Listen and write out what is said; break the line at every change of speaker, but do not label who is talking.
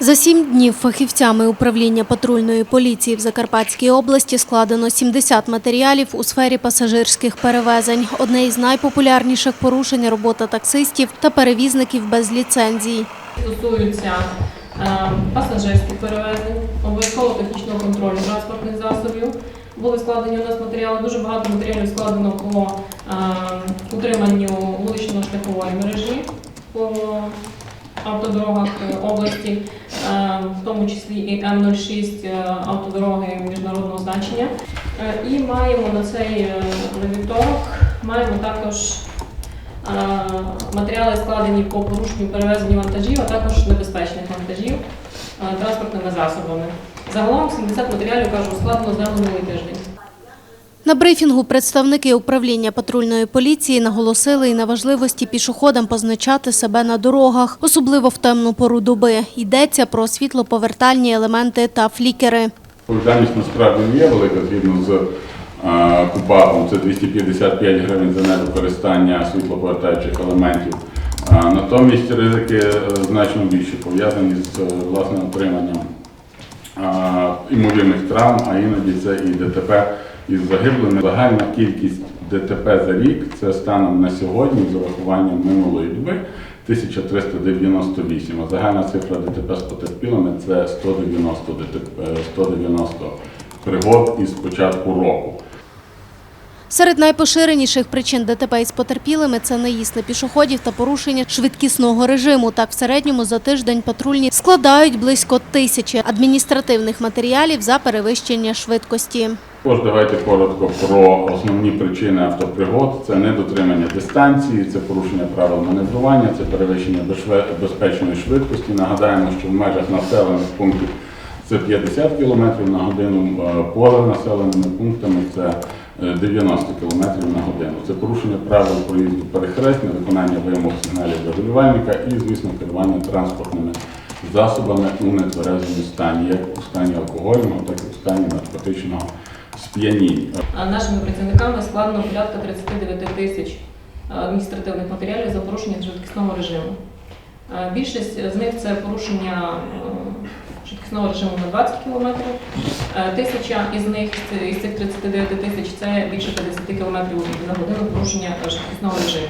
За сім днів фахівцями управління патрульної поліції в Закарпатській області складено 70 матеріалів у сфері пасажирських перевезень. Одне із найпопулярніших порушень – робота таксистів та перевізників без ліцензій.
стосуються е, пасажирських перевезень, обов'язково технічного контролю транспортних засобів. Були складені у нас матеріали, дуже багато матеріалів складено по е, утриманню вулично-шляхової мережі по автодорогах е, області, в тому числі і М06 е, автодороги міжнародного значення. Е, І маємо на цей е, вівторок маємо також Е, Матеріали складені по порушенню перевезення вантажів, а також небезпечних вантажів е, транспортними засобами. Загалом 70 матеріалів кажу складено за минулий тиждень.
На брифінгу представники управління патрульної поліції наголосили і на важливості пішоходам позначати себе на дорогах, особливо в темну пору доби. Йдеться про світлоповертальні елементи та флікери.
Відповідальність насправді є велика згідно з КУПАПом, це 255 гривень за невикористання світлоповертаючих елементів. Натомість ризики е, значно більші, пов'язані з е, власне отриманням імовірних травм, а іноді це і ДТП із загиблими. Загальна кількість ДТП за рік це станом на сьогодні з урахуванням минулої доби 1398, а загальна цифра ДТП з потерпілими це 190 ДТП, е, 190 пригод із початку року.
Серед найпоширеніших причин ДТП із потерпілими – це наїзд на пішоходів та порушення швидкісного режиму. Так, в середньому за тиждень патрульні складають близько тисячі адміністративних матеріалів за перевищення швидкості.
Також давайте коротко про основні причини автопригод. Це недотримання дистанції, це порушення правил маневрування, це перевищення безпечної швидкості. Нагадаємо, що в межах населених пунктів це 50 км на годину, е, поза населеними пунктами це 90 км на годину. Це порушення правил проїзду перехрест, невиконання вимог сигналів регулювальника і, звісно, керування транспортними засобами у нетверезому стані, як у стані алкогольного, так і у стані наркотичного сп'яніння.
Нашими працівниками складено порядка 39 тисяч е, адміністративних матеріалів за порушення швидкісного режиму. Е, Більшість з них це порушення е, режиму на 20 кілометрів. Тисяча із них із цих 39 тисяч це більше 50 кілометрів на годину порушення швидкісного режиму.